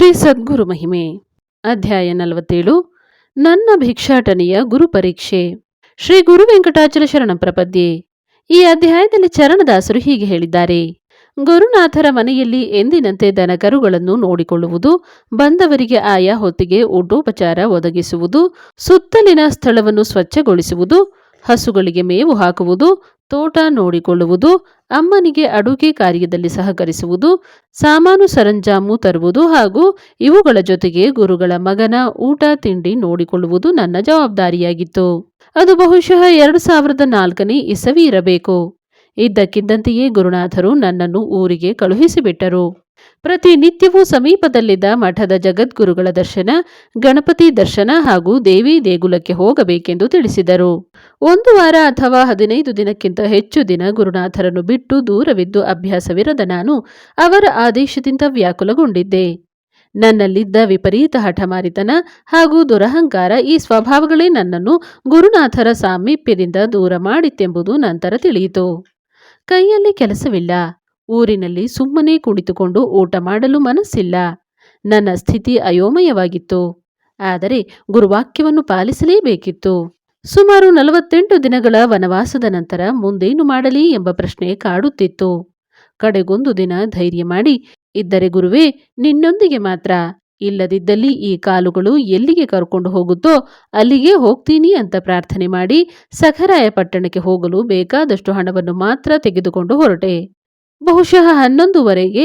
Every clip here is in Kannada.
ಶ್ರೀ ಸದ್ಗುರು ಮಹಿಮೆ. ಅಧ್ಯಾಯ ನಲವತ್ತೇಳು. ನನ್ನ ಭಿಕ್ಷಾಟನೆಯ ಗುರು ಪರೀಕ್ಷೆ. ಶ್ರೀ ಗುರು ವೆಂಕಟಾಚಲ ಶರಣ ಪ್ರಪದ್ಯೆ. ಈ ಅಧ್ಯಾಯದಲ್ಲಿ ಚರಣದಾಸರು ಹೀಗೆ ಹೇಳಿದ್ದಾರೆ. ಗುರುನಾಥರ ಮನೆಯಲ್ಲಿ ಎಂದಿನಂತೆ ದನಕರುಗಳನ್ನು ನೋಡಿಕೊಳ್ಳುವುದು, ಬಂದವರಿಗೆ ಆಯಾ ಹೊತ್ತಿಗೆ ಊಟೋಪಚಾರ ಒದಗಿಸುವುದು, ಸುತ್ತಲಿನ ಸ್ಥಳವನ್ನು ಸ್ವಚ್ಛಗೊಳಿಸುವುದು, ಹಸುಗಳಿಗೆ ಮೇವು ಹಾಕುವುದು ತೋಟ ನೋಡಿಕೊಳ್ಳುವುದು, ಅಮ್ಮನಿಗೆ ಅಡುಗೆ ಕಾರ್ಯದಲ್ಲಿ ಸಹಕರಿಸುವುದು, ಸಾಮಾನು ಸರಂಜಾಮು ತರುವುದು ಹಾಗೂ ಇವುಗಳ ಜೊತೆಗೆ ಗುರುಗಳ ಮಗನ ಊಟ ತಿಂಡಿ ನೋಡಿಕೊಳ್ಳುವುದು ನನ್ನ ಜವಾಬ್ದಾರಿಯಾಗಿತ್ತು. ಅದು ಬಹುಶಃ ಎರಡು ಸಾವಿರದ ನಾಲ್ಕನೇ ಇಸವಿ ಇರಬೇಕು. ಇದ್ದಕ್ಕಿದ್ದಂತೆಯೇ ಗುರುನಾಥರು ನನ್ನನ್ನು ಊರಿಗೆ ಕಳುಹಿಸಿಬಿಟ್ಟರು. ಪ್ರತಿನಿತ್ಯವೂ ಸಮೀಪದಲ್ಲಿದ್ದ ಮಠದ ಜಗದ್ಗುರುಗಳ ದರ್ಶನ, ಗಣಪತಿ ದರ್ಶನ ಹಾಗೂ ದೇವಿ ದೇಗುಲಕ್ಕೆ ಹೋಗಬೇಕೆಂದು ತಿಳಿಸಿದರು. ಒಂದು ವಾರ ಅಥವಾ ಹದಿನೈದು ದಿನಕ್ಕಿಂತ ಹೆಚ್ಚು ದಿನ ಗುರುನಾಥರನ್ನು ಬಿಟ್ಟು ದೂರವಿದ್ದು ಅಭ್ಯಾಸವಿರದ ನಾನು ಅವರ ಆದೇಶದಿಂದ ವ್ಯಾಕುಲಗೊಂಡಿದ್ದೆ. ನನ್ನಲ್ಲಿದ್ದ ವಿಪರೀತ ಹಠಮಾರಿತನ ಹಾಗೂ ದುರಹಂಕಾರ ಈ ಸ್ವಭಾವಗಳೇ ನನ್ನನ್ನು ಗುರುನಾಥರ ಸಾಮೀಪ್ಯದಿಂದ ದೂರ ಮಾಡಿತ್ತೆಂಬುದು ನಂತರ ತಿಳಿಯಿತು. ಕೈಯಲ್ಲಿ ಕೆಲಸವಿಲ್ಲ. ಊರಿನಲ್ಲಿ ಸುಮ್ಮನೆ ಕುಳಿತುಕೊಂಡು ಊಟ ಮಾಡಲು ಮನಸ್ಸಿಲ್ಲ. ನನ್ನ ಸ್ಥಿತಿ ಅಯೋಮಯವಾಗಿತ್ತು. ಆದರೆ ಗುರುವಾಕ್ಯವನ್ನು ಪಾಲಿಸಲೇಬೇಕಿತ್ತು. ಸುಮಾರು ನಲವತ್ತೆಂಟು ದಿನಗಳ ವನವಾಸದ ನಂತರ ಮುಂದೇನು ಮಾಡಲಿ ಎಂಬ ಪ್ರಶ್ನೆ ಕಾಡುತ್ತಿತ್ತು. ಕಡೆಗೊಂದು ದಿನ ಧೈರ್ಯ ಮಾಡಿ, ಇದ್ದರೆ ಗುರುವೇ, ನಿನ್ನೊಂದಿಗೆ ಮಾತ್ರ. ಇಲ್ಲದಿದ್ದಲ್ಲಿ ಈ ಕಾಲುಗಳು ಎಲ್ಲಿಗೆ ಕರ್ಕೊಂಡು ಹೋಗುತ್ತೋ ಅಲ್ಲಿಗೆ ಹೋಗ್ತೀನಿ ಅಂತ ಪ್ರಾರ್ಥನೆ ಮಾಡಿ ಸಖರಾಯ ಪಟ್ಟಣಕ್ಕೆ ಹೋಗಲು ಬೇಕಾದಷ್ಟು ಹಣವನ್ನು ಮಾತ್ರ ತೆಗೆದುಕೊಂಡು ಹೊರಟೆ. ಬಹುಶಃ ಹನ್ನೊಂದುವರೆಗೆ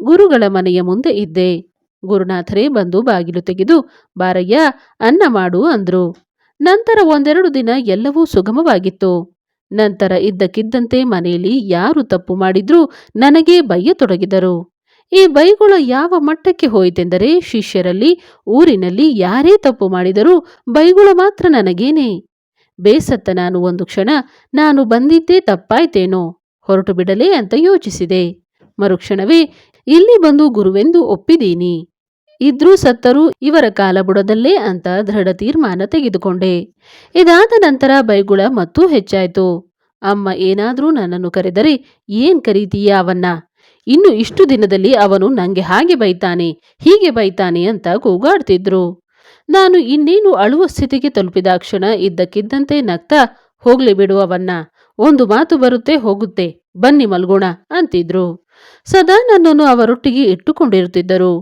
ಗುರುಗಳ ಮನೆಯ ಮುಂದೆ ಇದ್ದೆ. ಗುರುನಾಥರೇ ಬಂದು ಬಾಗಿಲು ತೆಗೆದು, ಬಾರಯ್ಯ, ಅನ್ನ ಮಾಡು ಅಂದ್ರು. ನಂತರ ಒಂದೆರಡು ದಿನ ಎಲ್ಲವೂ ಸುಗಮವಾಗಿತ್ತು. ನಂತರ ಇದ್ದಕ್ಕಿದ್ದಂತೆ ಮನೆಯಲ್ಲಿ ಯಾರು ತಪ್ಪು ಮಾಡಿದ್ರೂ ನನಗೆ ಬಯ್ಯತೊಡಗಿದರು ಈ ಬೈಗುಳ ಯಾವ ಮಟ್ಟಕ್ಕೆ ಹೋಯಿತೆಂದರೆ ಶಿಷ್ಯರಲ್ಲಿ, ಊರಿನಲ್ಲಿ ಯಾರೇ ತಪ್ಪು ಮಾಡಿದರೂ ಬೈಗುಳ ಮಾತ್ರ ನನಗೇನೆ. ಬೇಸತ್ತ ನಾನು ಒಂದು ಕ್ಷಣ, ನಾನು ಬಂದಿದ್ದೇ ತಪ್ಪಾಯ್ತೇನೋ ಹೊರಟು ಬಿಡಲೇ ಅಂತ ಯೋಚಿಸಿದೆ. ಮರುಕ್ಷಣವೇ, ಇಲ್ಲಿ ಬಂದು ಗುರುವೆಂದು ಒಪ್ಪಿದೀನಿ. ಇದ್ರೂ ಸತ್ತರೂ ಇವರ ಕಾಲ ಬುಡದಲ್ಲೇ ಅಂತ ದೃಢ ತೀರ್ಮಾನ ತೆಗೆದುಕೊಂಡೆ. ಇದಾದ ನಂತರ ಬೈಗುಳ ಮತ್ತೂ ಹೆಚ್ಚಾಯ್ತು. ಅಮ್ಮ ಏನಾದರೂ ನನ್ನನ್ನು ಕರೆದರೆ ಏನ್ ಕರೀತೀಯ ಅವನ್ನ? ಇನ್ನು ಇಷ್ಟು ದಿನದಲ್ಲಿ ಅವನು ನಂಗೆ ಹಾಗೆ ಬೈತಾನೆ, ಹೀಗೆ ಬೈತಾನೆ ಅಂತ ಕೂಗಾಡ್ತಿದ್ರು. ನಾನು ಇನ್ನೇನು ಅಳುವ ಸ್ಥಿತಿಗೆ ತಲುಪಿದ ಕ್ಷಣ ಇದ್ದಕ್ಕಿದ್ದಂತೆ ನಗ್ತಾ ಹೋಗ್ಲಿ ಬಿಡು ಅವನ್ನ. ಒಂದು ಮಾತು ಬರುತ್ತೆ, ಹೋಗುತ್ತೆ, ಬನ್ನಿ ಮಲ್ಗೋಣ ಅಂತಿದ್ರು. ಸದಾ ನನ್ನನ್ನು ಅವರೊಟ್ಟಿಗೆ ಇಟ್ಟುಕೊಂಡಿರುತ್ತಿದ್ದರು.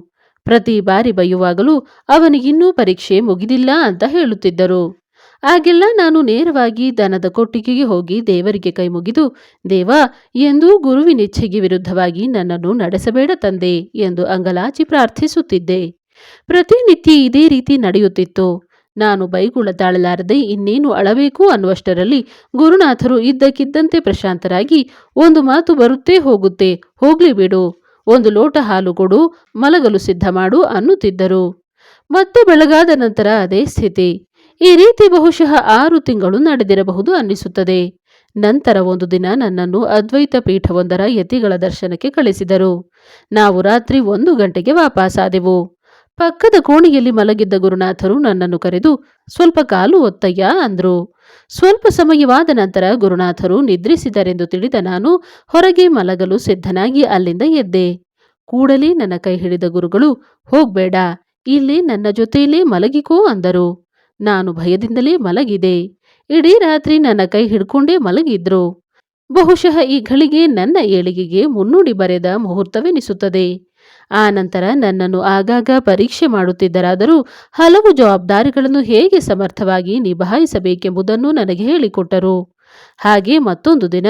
ಪ್ರತಿ ಬಾರಿ ಬೈಯುವಾಗಲೂ ಅವನಿಗಿನ್ನೂ ಪರೀಕ್ಷೆ ಮುಗಿದಿಲ್ಲ ಅಂತ ಹೇಳುತ್ತಿದ್ದರು. ಆಗೆಲ್ಲ ನಾನು ನೇರವಾಗಿ ದನದ ಕೊಟ್ಟಿಗೆಗೆ ಹೋಗಿ ದೇವರಿಗೆ ಕೈ ಮುಗಿದು, ದೇವ, ಎಂದು ಗುರುವಿನಿಚ್ಛೆಗೆ ವಿರುದ್ಧವಾಗಿ ನನ್ನನ್ನು ನಡೆಸಬೇಡ ತಂದೆ ಎಂದು ಅಂಗಲಾಚಿ ಪ್ರಾರ್ಥಿಸುತ್ತಿದ್ದೆ. ಪ್ರತಿನಿತ್ಯ ಇದೇ ರೀತಿ ನಡೆಯುತ್ತಿತ್ತು. ನಾನು ಬೈಗುಳ ತಾಳಲಾರದೆ ಇನ್ನೇನು ಅಳಬೇಕು ಅನ್ನುವಷ್ಟರಲ್ಲಿ ಗುರುನಾಥರು ಇದ್ದಕ್ಕಿದ್ದಂತೆ ಪ್ರಶಾಂತರಾಗಿ, ಒಂದು ಮಾತು ಬರುತ್ತೆ ಹೋಗುತ್ತೆ, ಹೋಗ್ಲಿ ಬಿಡು, ಒಂದು ಲೋಟ ಹಾಲು ಕೊಡು, ಮಲಗಲು ಸಿದ್ಧ ಮಾಡು ಅನ್ನುತ್ತಿದ್ದರು. ಮತ್ತೆ ಬೆಳಗಾದ ನಂತರ ಅದೇ ಸ್ಥಿತಿ. ಈ ರೀತಿ ಬಹುಶಃ ಆರು ತಿಂಗಳು ನಡೆದಿರಬಹುದು ಅನ್ನಿಸುತ್ತದೆ. ನಂತರ ಒಂದು ದಿನ ನನ್ನನ್ನು ಅದ್ವೈತ ಪೀಠವೊಂದರ ಯತಿಗಳ ದರ್ಶನಕ್ಕೆ ಕಳಿಸಿದರು. ನಾವು ರಾತ್ರಿ ಒಂದು ಗಂಟೆಗೆ ವಾಪಸ್ಸಾದೆವು ಪಕ್ಕದ ಕೋಣೆಯಲ್ಲಿ ಮಲಗಿದ್ದ ಗುರುನಾಥರು ನನ್ನನ್ನು ಕರೆದು, ಸ್ವಲ್ಪ ಕಾಲು ಒತ್ತಯ್ಯ? ಅಂದ್ರು. ಸ್ವಲ್ಪ ಸಮಯವಾದ ನಂತರ ಗುರುನಾಥರು ನಿದ್ರಿಸಿದರೆಂದು ತಿಳಿದ ನಾನು ಹೊರಗೆ ಮಲಗಲು ಸಿದ್ಧನಾಗಿ ಅಲ್ಲಿಂದ ಎದ್ದೆ. ಕೂಡಲೇ ನನ್ನ ಕೈ ಹಿಡಿದ ಗುರುಗಳು, ಹೋಗ್ಬೇಡ, ಇಲ್ಲಿ ನನ್ನ ಜೊತೆಯಲ್ಲೇ ಮಲಗಿಕೋ ಅಂದರು. ನಾನು ಭಯದಿಂದಲೇ ಮಲಗಿದೆ ಇಡೀ ರಾತ್ರಿ ನನ್ನ ಕೈ ಹಿಡ್ಕೊಂಡೇ ಮಲಗಿದ್ರು. ಬಹುಶಃ ಈ ಘಳಿಗೆ ನನ್ನ ಏಳಿಗೆಗೆ ಮುನ್ನುಡಿ ಬರೆದ ಮುಹೂರ್ತವೆನಿಸುತ್ತದೆ. ಆ ನಂತರ ನನ್ನನ್ನು ಆಗಾಗ ಪರೀಕ್ಷೆ ಮಾಡುತ್ತಿದ್ದರಾದರೂ ಹಲವು ಜವಾಬ್ದಾರಿಗಳನ್ನು ಹೇಗೆ ಸಮರ್ಥವಾಗಿ ನಿಭಾಯಿಸಬೇಕೆಂಬುದನ್ನು ನನಗೆ ಹೇಳಿಕೊಟ್ಟರು. ಹಾಗೆ ಮತ್ತೊಂದು ದಿನ,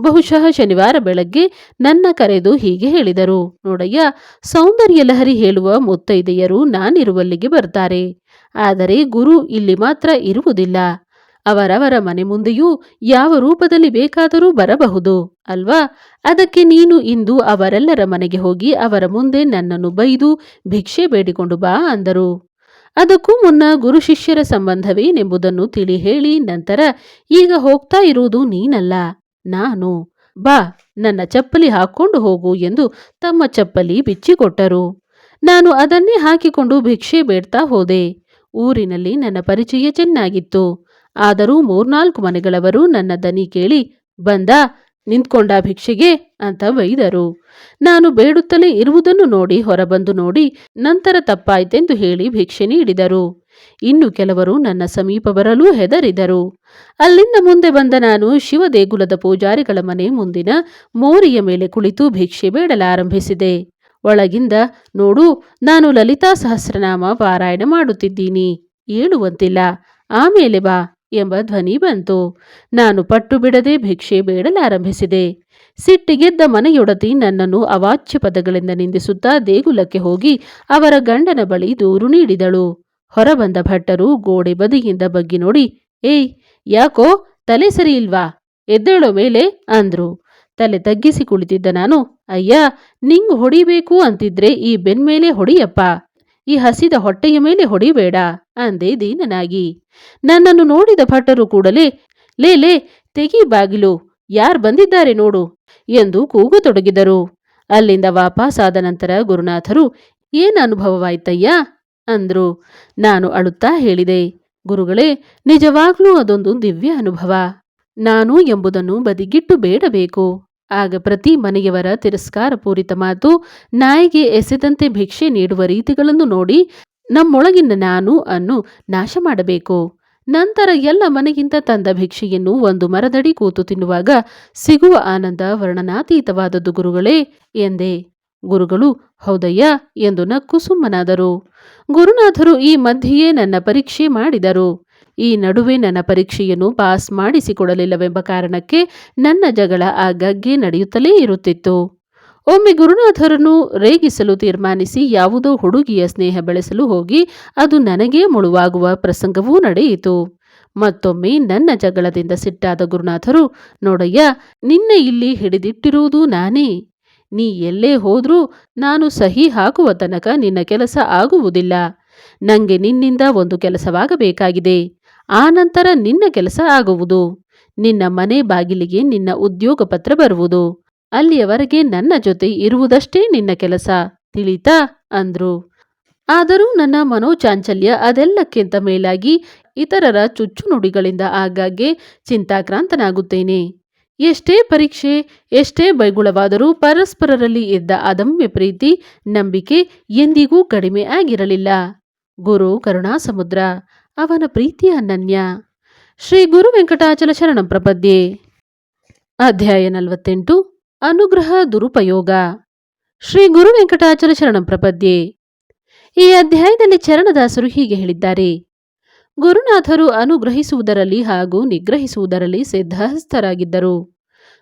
ಬಹುಶಃ ಶನಿವಾರ ಬೆಳಗ್ಗೆ, ನನ್ನ ಕರೆದು ಹೀಗೆ ಹೇಳಿದರು. ನೋಡಯ್ಯ, ಸೌಂದರ್ಯ ಲಹರಿ ಹೇಳುವ ಮುತ್ತೈದೆಯರು ನಾನಿರುವಲ್ಲಿಗೆ ಬರ್ತಾರೆ. ಆದರೆ ಗುರು ಇಲ್ಲಿ ಮಾತ್ರ ಇರುವುದಿಲ್ಲ. ಅವರವರ ಮನೆ ಮುಂದೆಯೂ ಯಾವ ರೂಪದಲ್ಲಿ ಬೇಕಾದರೂ ಬರಬಹುದು, ಅಲ್ವಾ? ಅದಕ್ಕೆ ನೀನು ಇಂದು ಅವರೆಲ್ಲರ ಮನೆಗೆ ಹೋಗಿ ಅವರ ಮುಂದೆ ನನ್ನನ್ನು ಬೈದು ಭಿಕ್ಷೆ ಬೇಡಿಕೊಂಡು ಬಾ ಅಂದರು. ಅದಕ್ಕೂ ಮುನ್ನ ಗುರು ಶಿಷ್ಯರ ಸಂಬಂಧವೇನೆಂಬುದನ್ನು ತಿಳಿ ಹೇಳಿ ನಂತರ, ಈಗ ಹೋಗ್ತಾ ಇರುವುದು ನೀನಲ್ಲ, ನಾನು. ಬಾ, ನನ್ನ ಚಪ್ಪಲಿ ಹಾಕ್ಕೊಂಡು ಹೋಗು ಎಂದು ತಮ್ಮ ಚಪ್ಪಲಿ ಬಿಚ್ಚಿಕೊಟ್ಟರು. ನಾನು ಅದನ್ನೇ ಹಾಕಿಕೊಂಡು ಭಿಕ್ಷೆ ಬೇಡ್ತಾ ಹೋದೆ. ಊರಿನಲ್ಲಿ ನನ್ನ ಪರಿಚಯ ಚೆನ್ನಾಗಿತ್ತು. ಆದರೂ ಮೂರ್ನಾಲ್ಕು ಮನೆಗಳವರು ನನ್ನ ದನಿ ಕೇಳಿ, ಬಂದ, ನಿಂತ್ಕೊಂಡ ಭಿಕ್ಷೆಗೆ, ಅಂತ ಬೈದರು. ನಾನು ಬೇಡುತ್ತಲೇ ಇರುವುದನ್ನು ನೋಡಿ ಹೊರಬಂದು ನೋಡಿ ನಂತರ ತಪ್ಪಾಯ್ತೆಂದು ಹೇಳಿ ಭಿಕ್ಷೆ ನೀಡಿದರು. ಇನ್ನು ಕೆಲವರು ನನ್ನ ಸಮೀಪ ಬರಲು ಹೆದರಿದರು. ಅಲ್ಲಿಂದ ಮುಂದೆ ಬಂದ ನಾನು ಶಿವ ದೇಗುಲದ ಪೂಜಾರಿಗಳ ಮನೆ ಮುಂದಿನ ಮೋರಿಯ ಮೇಲೆ ಕುಳಿತು ಭಿಕ್ಷೆ ಬೇಡಲಾರಂಭಿಸಿದೆ. ಒಳಗಿಂದ, ನೋಡು, ನಾನು ಲಲಿತಾ ಸಹಸ್ರನಾಮ ಪಾರಾಯಣ ಮಾಡುತ್ತಿದ್ದೀನಿ. ಏಳುವಂತಿಲ್ಲ. ಆಮೇಲೆ ಬಾ. ಎಂಬ ಧ್ವನಿ ಬಂತು. ನಾನು ಪಟ್ಟು ಬಿಡದೆ ಭಿಕ್ಷೆ ಬೇಡಲಾರಂಭಿಸಿದೆ. ಸಿಟ್ಟಿಗೆದ್ದ ಮನೆಯೊಡತಿ ನನ್ನನ್ನು ಅವಾಚ್ಯ ಪದಗಳಿಂದ ನಿಂದಿಸುತ್ತಾ ದೇಗುಲಕ್ಕೆ ಹೋಗಿ ಅವರ ಗಂಡನ ಬಳಿ ದೂರು ನೀಡಿದಳು. ಹೊರಬಂದ ಭಟ್ಟರು ಗೋಡೆ ಬದಿಯಿಂದ ಬಗ್ಗಿ ನೋಡಿ, ಏಯ್, ಯಾಕೋ? ತಲೆ ಸರಿ ಇಲ್ವಾ? ಎದ್ದೇಳೋ ಮೇಲೆ? ಅಂದ್ರು. ತಲೆ ತಗ್ಗಿಸಿ ಕುಳಿತಿದ್ದ ನಾನು, ಅಯ್ಯ, ನಿಂಗ್ ಹೊಡಿಬೇಕು ಅಂತಿದ್ರೆ ಈ ಬೆನ್ಮೇಲೆ ಹೊಡಿಯಪ್ಪ. ಈ ಹಸಿದ ಹೊಟ್ಟೆಯ ಮೇಲೆ ಹೊಡಿಬೇಡ, ಅಂದೆ ದೀನನಾಗಿ. ನನ್ನನ್ನು ನೋಡಿದ ಭಟ್ಟರು ಕೂಡಲೇ, ಲೇ ಲೇ, ತೆಗಿ ಬಾಗಿಲು, ಯಾರ್ ಬಂದಿದ್ದಾರೆ ನೋಡು, ಎಂದು ಕೂಗತೊಡಗಿದರು. ಅಲ್ಲಿಂದ ವಾಪಸ್ಸಾದ ನಂತರ ಗುರುನಾಥರು, ಏನ ಅನುಭವವಾಯ್ತಯ್ಯ? ಅಂದ್ರು. ನಾನು ಅಳುತ್ತಾ ಹೇಳಿದೆ, ಗುರುಗಳೇ, ನಿಜವಾಗ್ಲೂ ಅದೊಂದು ದಿವ್ಯ ಅನುಭವ. ನಾನು ಎಂಬುದನ್ನು ಬದಿಗಿಟ್ಟು ಬೇಡಬೇಕು. ಆಗ ಪ್ರತಿ ಮನೆಯವರ ತಿರಸ್ಕಾರ ಪೂರಿತ ಮಾತು, ನಾಯಿಗೆ ಎಸೆದಂತೆ ಭಿಕ್ಷೆ ನೀಡುವ ರೀತಿಗಳನ್ನು ನೋಡಿ, ನಮ್ಮೊಳಗಿನ ನಾನು ಅನ್ನು ನಾಶ ಮಾಡಬೇಕು. ನಂತರ ಎಲ್ಲ ಮನೆಗಿಂತ ತಂದ ಭಿಕ್ಷೆಯನ್ನು ಒಂದು ಮರದಡಿ ಕೂತು ತಿನ್ನುವಾಗ ಸಿಗುವ ಆನಂದ ವರ್ಣನಾತೀತವಾದದ್ದು ಗುರುಗಳೇ ಎಂದೆ. ಗುರುಗಳು, ಹೌದಯ್ಯ ಎಂದು ನಕ್ಕು ಸುಮ್ಮನಾದರು. ಗುರುನಾಥರು ಈ ಮಧ್ಯೆಯೇ ನನ್ನ ಪರೀಕ್ಷೆ ಮಾಡಿದರು. ಈ ನಡುವೆ ನನ್ನ ಪರೀಕ್ಷೆಯನ್ನು ಪಾಸ್ ಮಾಡಿಸಿಕೊಡಲಿಲ್ಲವೆಂಬ ಕಾರಣಕ್ಕೆ ನನ್ನ ಜಗಳ ಆಗಾಗ್ಗೆ ನಡೆಯುತ್ತಲೇ ಇರುತ್ತಿತ್ತು. ಒಮ್ಮೆ ಗುರುನಾಥರನ್ನು ರೇಗಿಸಲು ತೀರ್ಮಾನಿಸಿ ಯಾವುದೋ ಹುಡುಗಿಯ ಸ್ನೇಹ ಬೆಳೆಸಲು ಹೋಗಿ ಅದು ನನಗೇ ಮುಳುವಾಗುವ ಪ್ರಸಂಗವೂ ನಡೆಯಿತು. ಮತ್ತೊಮ್ಮೆ ನನ್ನ ಜಗಳದಿಂದ ಸಿಟ್ಟಾದ ಗುರುನಾಥರು, ನೋಡಯ್ಯ, ನಿನ್ನ ಇಲ್ಲಿ ಹಿಡಿದಿಟ್ಟಿರುವುದು ನಾನೇ. ನೀ ಎಲ್ಲೇ ಹೋದ್ರೂ ನಾನು ಸಹಿ ಹಾಕುವ ತನಕ ನಿನ್ನ ಕೆಲಸ ಆಗುವುದಿಲ್ಲ. ನನಗೆ ನಿನ್ನಿಂದ ಒಂದು ಕೆಲಸವಾಗಬೇಕಾಗಿದೆ. ಆ ನಂತರ ನಿನ್ನ ಕೆಲಸ ಆಗುವುದು. ನಿನ್ನ ಮನೆ ಬಾಗಿಲಿಗೆ ನಿನ್ನ ಉದ್ಯೋಗ ಪತ್ರ ಬರುವುದು. ಅಲ್ಲಿಯವರೆಗೆ ನನ್ನ ಜೊತೆ ಇರುವುದಷ್ಟೇ ನಿನ್ನ ಕೆಲಸ, ತಿಳಿತಾ? ಅಂದ್ರು. ಆದರೂ ನನ್ನ ಮನೋಚಾಂಚಲ್ಯ ಅದೆಲ್ಲಕ್ಕಿಂತ ಮೇಲಾಗಿ ಇತರರ ಚುಚ್ಚುನುಡಿಗಳಿಂದ ಆಗಾಗ್ಗೆ ಚಿಂತಾಕ್ರಾಂತನಾಗುತ್ತೇನೆ. ಎಷ್ಟೇ ಪರೀಕ್ಷೆ, ಎಷ್ಟೇ ಬೈಗುಳವಾದರೂ ಪರಸ್ಪರರಲ್ಲಿ ಇದ್ದ ಅದಮ್ಯ ಪ್ರೀತಿ, ನಂಬಿಕೆ ಎಂದಿಗೂ ಕಡಿಮೆ ಆಗಿರಲಿಲ್ಲ. ಗುರು ಕರುಣಾಸಮುದ್ರ ಅವನ ಪ್ರೀತಿ ಅನನ್ಯ. ಶ್ರೀ ಗುರು ವೆಂಕಟಾಚಲ ಶರಣಂ ಪ್ರಪದ್ಯೆ. ಅಧ್ಯಾಯ ನಲವತ್ತೆಂಟು, ಅನುಗ್ರಹ ದುರುಪಯೋಗ. ಶ್ರೀ ಗುರು ವೆಂಕಟಾಚಲ ಶರಣಂ ಪ್ರಪದ್ಯೆ. ಈ ಅಧ್ಯಾಯದಲ್ಲಿ ಚರಣದಾಸರು ಹೀಗೆ ಹೇಳಿದ್ದಾರೆ. ಗುರುನಾಥರು ಅನುಗ್ರಹಿಸುವುದರಲ್ಲಿ ಹಾಗೂ ನಿಗ್ರಹಿಸುವುದರಲ್ಲಿ ಸಿದ್ಧಹಸ್ತರಾಗಿದ್ದರು.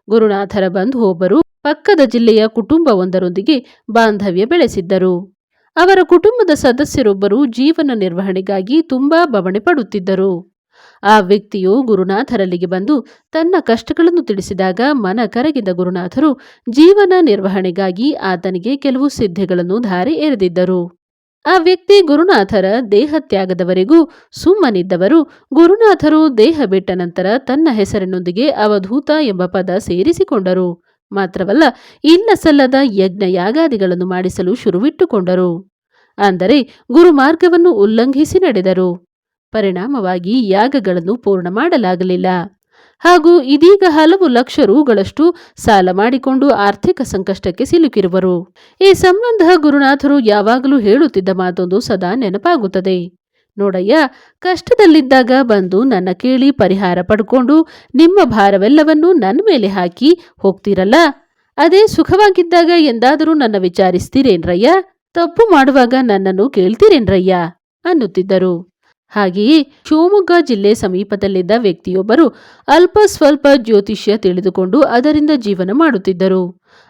ಗುರುನಾಥರ ಬಂಧು ಒಬ್ಬರು ಪಕ್ಕದ ಜಿಲ್ಲೆಯ ಕುಟುಂಬವೊಂದರೊಂದಿಗೆ ಬಾಂಧವ್ಯ ಬೆಳೆಸಿದ್ದರು. ಅವರ ಕುಟುಂಬದ ಸದಸ್ಯರೊಬ್ಬರು ಜೀವನ ನಿರ್ವಹಣೆಗಾಗಿ ತುಂಬಾ ಬವಣೆ ಪಡುತ್ತಿದ್ದರು. ಆ ವ್ಯಕ್ತಿಯು ಗುರುನಾಥರಲ್ಲಿಗೆ ಬಂದು ತನ್ನ ಕಷ್ಟಗಳನ್ನು ತಿಳಿಸಿದಾಗ ಮನ ಕರಗಿದ ಗುರುನಾಥರು ಜೀವನ ನಿರ್ವಹಣೆಗಾಗಿ ಆತನಿಗೆ ಕೆಲವು ಸಿದ್ಧಿಗಳನ್ನು ಧಾರೆ ಎರೆದಿದ್ದರು. ಆ ವ್ಯಕ್ತಿ ಗುರುನಾಥರ ದೇಹತ್ಯಾಗದವರೆಗೂ ಸುಮ್ಮನಿದ್ದವರು, ಗುರುನಾಥರು ದೇಹ ಬಿಟ್ಟ ನಂತರ ತನ್ನ ಹೆಸರಿನೊಂದಿಗೆ ಅವಧೂತ ಎಂಬ ಪದ ಸೇರಿಸಿಕೊಂಡರು. ಮಾತ್ರವಲ್ಲ ಇಲ್ಲ ಸಲ್ಲದ ಯಜ್ಞ ಯಾಗಾದಿಗಳನ್ನು ಮಾಡಿಸಲು ಶುರುವಿಟ್ಟುಕೊಂಡರು. ಅಂದರೆ ಗುರುಮಾರ್ಗವನ್ನು ಉಲ್ಲಂಘಿಸಿ ನಡೆದರು. ಪರಿಣಾಮವಾಗಿ ಯಾಗಗಳನ್ನು ಪೂರ್ಣ ಮಾಡಲಾಗಲಿಲ್ಲ. ಹಾಗೂ ಇದೀಗ ಹಲವು ಲಕ್ಷ ರೂಗಳಷ್ಟು ಸಾಲ ಮಾಡಿಕೊಂಡು ಆರ್ಥಿಕ ಸಂಕಷ್ಟಕ್ಕೆ ಸಿಲುಕಿರುವರು. ಈ ಸಂಬಂಧ ಗುರುನಾಥರು ಯಾವಾಗಲೂ ಹೇಳುತ್ತಿದ್ದ ಮಾತೊಂದು ಸದಾ ನೆನಪಾಗುತ್ತದೆ. ನೋಡಯ್ಯ, ಕಷ್ಟದಲ್ಲಿದ್ದಾಗ ಬಂದು ನನ್ನ ಕೇಳಿ ಪರಿಹಾರ ಪಡ್ಕೊಂಡು ನಿಮ್ಮ ಭಾರವೆಲ್ಲವನ್ನೂ ನನ್ನ ಮೇಲೆ ಹಾಕಿ ಹೋಗ್ತೀರಲ್ಲ? ಅದೇ ಸುಖವಾಗಿದ್ದಾಗ ಎಂದಾದರೂ ನನ್ನ ವಿಚಾರಿಸ್ತೀರೇನ್ರಯ್ಯ? ತಪ್ಪು ಮಾಡುವಾಗ ನನ್ನನ್ನು ಕೇಳ್ತೀರೇನ್ರಯ್ಯ? ಅನ್ನುತ್ತಿದ್ದರು. ಹಾಗೆಯೇ ಶಿವಮೊಗ್ಗ ಜಿಲ್ಲೆ ಸಮೀಪದಲ್ಲಿದ್ದ ವ್ಯಕ್ತಿಯೊಬ್ಬರು ಅಲ್ಪ ಸ್ವಲ್ಪ ಜ್ಯೋತಿಷ್ಯ ತಿಳಿದುಕೊಂಡು ಅದರಿಂದ ಜೀವನ ಮಾಡುತ್ತಿದ್ದರು.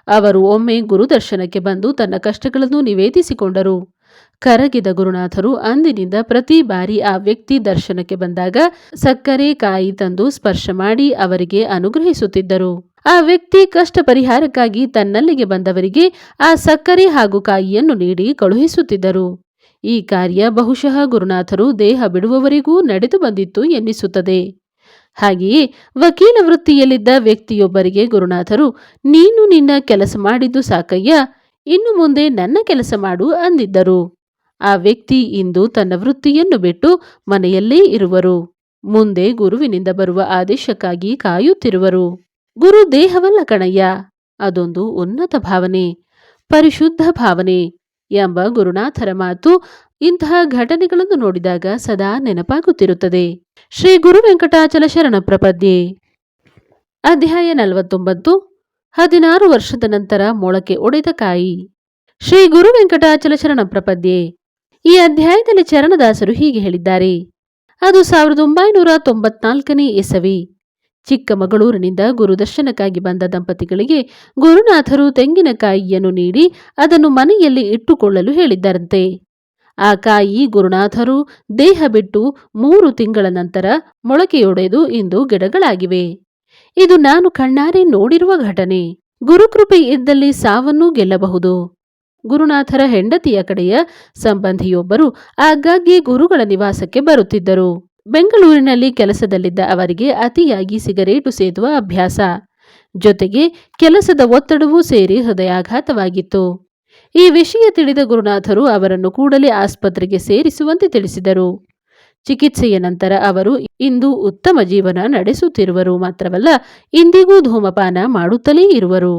ಅವರು ಒಮ್ಮೆ ಗುರುದರ್ಶನಕ್ಕೆ ಬಂದು ತನ್ನ ಕಷ್ಟಗಳನ್ನು ನಿವೇದಿಸಿಕೊಂಡರು. ಕರಗಿದ ಗುರುನಾಥರು ಅಂದಿನಿಂದ ಪ್ರತಿ ಬಾರಿ ಆ ವ್ಯಕ್ತಿ ದರ್ಶನಕ್ಕೆ ಬಂದಾಗ ಸಕ್ಕರೆ ಕಾಯಿ ತಂದು ಸ್ಪರ್ಶ ಮಾಡಿ ಅವರಿಗೆ ಅನುಗ್ರಹಿಸುತ್ತಿದ್ದರು. ಆ ವ್ಯಕ್ತಿ ಕಷ್ಟ ಪರಿಹಾರಕ್ಕಾಗಿ ತನ್ನಲ್ಲಿಗೆ ಬಂದವರಿಗೆ ಆ ಸಕ್ಕರೆ ಹಾಗೂ ಕಾಯಿಯನ್ನು ನೀಡಿ ಕಳುಹಿಸುತ್ತಿದ್ದರು. ಈ ಕಾರ್ಯ ಬಹುಶಃ ಗುರುನಾಥರು ದೇಹ ಬಿಡುವವರೆಗೂ ನಡೆದು ಬಂದಿತ್ತು ಎನ್ನಿಸುತ್ತದೆ. ಹಾಗೆಯೇ ವಕೀಲ ವೃತ್ತಿಯಲ್ಲಿದ್ದ ವ್ಯಕ್ತಿಯೊಬ್ಬರಿಗೆ ಗುರುನಾಥರು, ನೀನು ನಿನ್ನ ಕೆಲಸ ಮಾಡಿದ್ದು ಸಾಕಯ್ಯ ಇನ್ನು ಮುಂದೆ ನನ್ನ ಕೆಲಸ ಮಾಡು ಅಂದಿದ್ದರು. ಆ ವ್ಯಕ್ತಿ ಇಂದು ತನ್ನ ವೃತ್ತಿಯನ್ನು ಬಿಟ್ಟು ಮನೆಯಲ್ಲೇ ಇರುವರು. ಮುಂದೆ ಗುರುವಿನಿಂದ ಬರುವ ಆದೇಶಕ್ಕಾಗಿ ಕಾಯುತ್ತಿರುವರು. ಗುರು ದೇಹವಲ್ಲ ಕಣಯ್ಯ, ಅದೊಂದು ಉನ್ನತ ಭಾವನೆ, ಪರಿಶುದ್ಧ ಭಾವನೆ ಎಂಬ ಗುರುನಾಥರ ಮಾತು ಇಂತಹ ಘಟನೆಗಳನ್ನು ನೋಡಿದಾಗ ಸದಾ ನೆನಪಾಗುತ್ತಿರುತ್ತದೆ. ಶ್ರೀ ಗುರು ವೆಂಕಟಾಚಲ ಶರಣ ಪ್ರಪದ್ಯೆ ಅಧ್ಯಾಯ ನಲವತ್ತೊಂಬತ್ತು ಹದಿನಾರು ವರ್ಷದ ನಂತರ ಮೊಳಕೆ ಒಡೆದ ಕಾಯಿ. ಶ್ರೀ ಗುರು ವೆಂಕಟಾಚಲ ಶರಣ ಪ್ರಪದ್ಯೆ. ಈ ಅಧ್ಯಾಯದಲ್ಲಿ ಚರಣದಾಸರು ಹೀಗೆ ಹೇಳಿದ್ದಾರೆ. ಅದು ಸಾವಿರದ ಒಂಬೈನೂರ ತೊಂಬತ್ನಾಲ್ಕನೇ ಎಸವಿ. ಚಿಕ್ಕಮಗಳೂರಿನಿಂದ ಗುರುದರ್ಶನಕ್ಕಾಗಿ ಬಂದ ದಂಪತಿಗಳಿಗೆ ಗುರುನಾಥರು ತೆಂಗಿನಕಾಯಿಯನ್ನು ನೀಡಿ ಅದನ್ನು ಮನೆಯಲ್ಲಿ ಇಟ್ಟುಕೊಳ್ಳಲು ಹೇಳಿದ್ದರಂತೆ. ಆ ಕಾಯಿ ಗುರುನಾಥರು ದೇಹ ಬಿಟ್ಟು ಮೂರು ತಿಂಗಳ ನಂತರ ಮೊಳಕೆಯೊಡೆದು ಇಂದು ಗಿಡಗಳಾಗಿವೆ. ಇದು ನಾನು ಕಣ್ಣಾರೆ ನೋಡಿರುವ ಘಟನೆ. ಗುರುಕೃಪೆ ಇದ್ದಲ್ಲಿ ಸಾವನ್ನೂ ಗೆಲ್ಲಬಹುದು. ಗುರುನಾಥರ ಹೆಂಡತಿಯ ಕಡೆಯ ಸಂಬಂಧಿಯೊಬ್ಬರು ಆಗಾಗ್ಗೆ ಗುರುಗಳ ನಿವಾಸಕ್ಕೆ ಬರುತ್ತಿದ್ದರು. ಬೆಂಗಳೂರಿನಲ್ಲಿ ಕೆಲಸದಲ್ಲಿದ್ದ ಅವರಿಗೆ ಅತಿಯಾಗಿ ಸಿಗರೇಟು ಸೇದುವ ಅಭ್ಯಾಸ. ಜೊತೆಗೆ ಕೆಲಸದ ಒತ್ತಡವೂ ಸೇರಿ ಹೃದಯಾಘಾತವಾಗಿತ್ತು. ಈ ವಿಷಯ ತಿಳಿದ ಗುರುನಾಥರು ಅವರನ್ನು ಕೂಡಲೇ ಆಸ್ಪತ್ರೆಗೆ ಸೇರಿಸುವಂತೆ ತಿಳಿಸಿದರು. ಚಿಕಿತ್ಸೆಯ ನಂತರ ಅವರು ಇಂದು ಉತ್ತಮ ಜೀವನ ನಡೆಸುತ್ತಿರುವರು ಮಾತ್ರವಲ್ಲ, ಇಂದಿಗೂ ಧೂಮಪಾನ ಮಾಡುತ್ತಲೇ ಇರುವರು.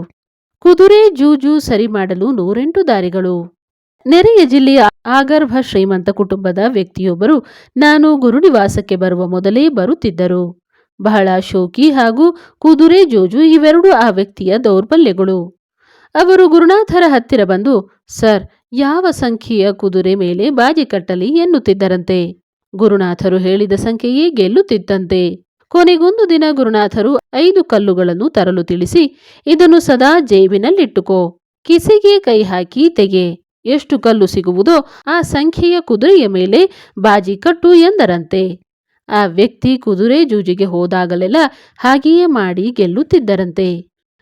ಕುದುರೆ ಜೂಜು ಸರಿ ಮಾಡಲು ನೂರೆಂಟು ದಾರಿಗಳು. ನೆರೆಯ ಜಿಲ್ಲೆಯ ಆಗರ್ಭ ಶ್ರೀಮಂತ ಕುಟುಂಬದ ವ್ಯಕ್ತಿಯೊಬ್ಬರು ನಾನು ಗುರುನಿವಾಸಕ್ಕೆ ಬರುವ ಮೊದಲೇ ಬರುತ್ತಿದ್ದರು. ಬಹಳ ಶೋಕಿ ಹಾಗೂ ಕುದುರೆ ಜೋಜು ಇವೆರಡೂ ಆ ವ್ಯಕ್ತಿಯ ದೌರ್ಬಲ್ಯಗಳು. ಅವರು ಗುರುನಾಥರ ಹತ್ತಿರ ಬಂದು, ಸರ್, ಯಾವ ಸಂಖ್ಯೆಯ ಕುದುರೆ ಮೇಲೆ ಬಾಜಿ ಕಟ್ಟಲಿ? ಎನ್ನುತ್ತಿದ್ದರಂತೆ. ಗುರುನಾಥರು ಹೇಳಿದ ಸಂಖ್ಯೆಯೇ ಗೆಲ್ಲುತ್ತಿದ್ದಂತೆ. ಕೊನೆಗೊಂದು ದಿನ ಗುರುನಾಥರು ಐದು ಕಲ್ಲುಗಳನ್ನು ತರಲು ತಿಳಿಸಿ, ಇದನ್ನು ಸದಾ ಜೇಬಿನಲ್ಲಿಟ್ಟುಕೋ, ಕಿಸೆಗೆ ಕೈ ಹಾಕಿ ತೆಗೆ. ಎಷ್ಟು ಕಲ್ಲು ಸಿಗುವುದೋ ಆ ಸಂಖ್ಯೆಯ ಕುದುರೆಯ ಮೇಲೆ ಬಾಜಿ ಕಟ್ಟು ಎಂದರಂತೆ. ಆ ವ್ಯಕ್ತಿ ಕುದುರೆ ಜೂಜಿಗೆ ಹೋದಾಗಲೆಲ್ಲ ಹಾಗೆಯೇ ಮಾಡಿ ಗೆಲ್ಲುತ್ತಿದ್ದರಂತೆ.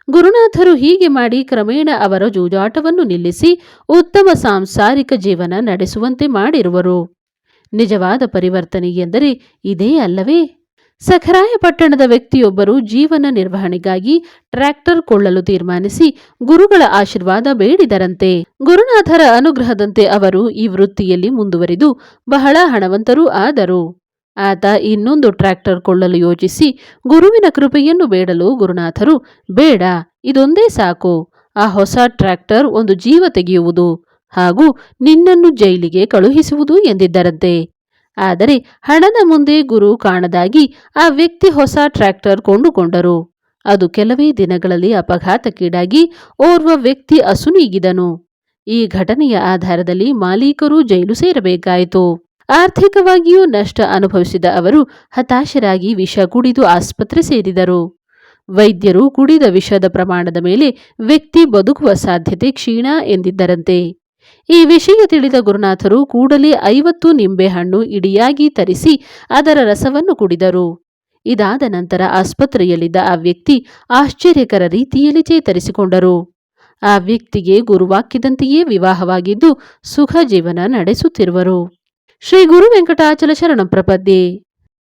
ಗುರುನಾಥರು ಹೀಗೆ ಮಾಡಿ ಕ್ರಮೇಣ ಅವರ ಜೂಜಾಟವನ್ನು ನಿಲ್ಲಿಸಿ, ಉತ್ತಮ ಸಾಂಸಾರಿಕ ಜೀವನ ನಡೆಸುವಂತೆ ಮಾಡಿರುವರು. ನಿಜವಾದ ಪರಿವರ್ತನೆ ಎಂದರೆ ಇದೇ ಅಲ್ಲವೇ? ಸಖರಾಯಪಟ್ಟಣದ ವ್ಯಕ್ತಿಯೊಬ್ಬರು ಜೀವನ ನಿರ್ವಹಣೆಗಾಗಿ ಟ್ರ್ಯಾಕ್ಟರ್ ಕೊಳ್ಳಲು ತೀರ್ಮಾನಿಸಿ ಗುರುಗಳ ಆಶೀರ್ವಾದ ಬೇಡಿದರಂತೆ. ಗುರುನಾಥರ ಅನುಗ್ರಹದಂತೆ ಅವರು ಈ ವೃತ್ತಿಯಲ್ಲಿ ಮುಂದುವರಿದು ಬಹಳ ಹಣವಂತರೂ ಆದರು. ಆತ ಇನ್ನೊಂದು ಟ್ರ್ಯಾಕ್ಟರ್ ಕೊಳ್ಳಲು ಯೋಚಿಸಿ ಗುರುವಿನ ಕೃಪೆಯನ್ನು ಬೇಡಲು ಗುರುನಾಥರು, ಬೇಡ, ಇದೊಂದೇ ಸಾಕು. ಆ ಹೊಸ ಟ್ರ್ಯಾಕ್ಟರ್ ಒಂದು ಜೀವ ತೆಗೆಯುವುದು. ಹಾಗೂ ನಿನ್ನನ್ನು ಜೈಲಿಗೆ ಕಳುಹಿಸುವುದು ಎಂದಿದ್ದರಂತೆ. ಆದರೆ ಹಣದ ಮುಂದೆ ಗುರು ಕಾಣದಾಗಿ ಆ ವ್ಯಕ್ತಿ ಹೊಸ ಟ್ರ್ಯಾಕ್ಟರ್ ಕೊಂಡುಕೊಂಡರು. ಅದು ಕೆಲವೇ ದಿನಗಳಲ್ಲಿ ಅಪಘಾತಕ್ಕೀಡಾಗಿ ಓರ್ವ ವ್ಯಕ್ತಿ ಅಸುನೀಗಿದನು. ಈ ಘಟನೆಯ ಆಧಾರದಲ್ಲಿ ಮಾಲೀಕರು ಜೈಲು ಸೇರಬೇಕಾಯಿತು. ಆರ್ಥಿಕವಾಗಿಯೂ ನಷ್ಟ ಅನುಭವಿಸಿದ ಅವರು ಹತಾಶರಾಗಿ ವಿಷ ಕುಡಿದು ಆಸ್ಪತ್ರೆ ಸೇರಿದರು. ವೈದ್ಯರು ಕುಡಿದ ವಿಷದ ಪ್ರಮಾಣದ ಮೇಲೆ ವ್ಯಕ್ತಿ ಬದುಕುವ ಸಾಧ್ಯತೆ ಕ್ಷೀಣ ಎಂದಿದ್ದರಂತೆ. ಈ ವಿಷಯ ತಿಳಿದ ಗುರುನಾಥರು ಕೂಡಲೇ ಐವತ್ತು ನಿಂಬೆಹಣ್ಣು ಇಡಿಯಾಗಿ ತರಿಸಿ ಅದರ ರಸವನ್ನು ಕುಡಿದರು. ಇದಾದ ನಂತರ ಆಸ್ಪತ್ರೆಯಲ್ಲಿದ್ದ ಆ ವ್ಯಕ್ತಿ ಆಶ್ಚರ್ಯಕರ ರೀತಿಯಲ್ಲಿ ಚೇತರಿಸಿಕೊಂಡರು. ಆ ವ್ಯಕ್ತಿಗೆ ಗುರುವಾಕ್ಯದಂತೆಯೇ ವಿವಾಹವಾಗಿದ್ದು ಸುಖ ಜೀವನ ನಡೆಸುತ್ತಿರುವರು. ಶ್ರೀ ಗುರು ವೆಂಕಟಾಚಲ ಶರಣ ಪ್ರಪದ್ಯೆ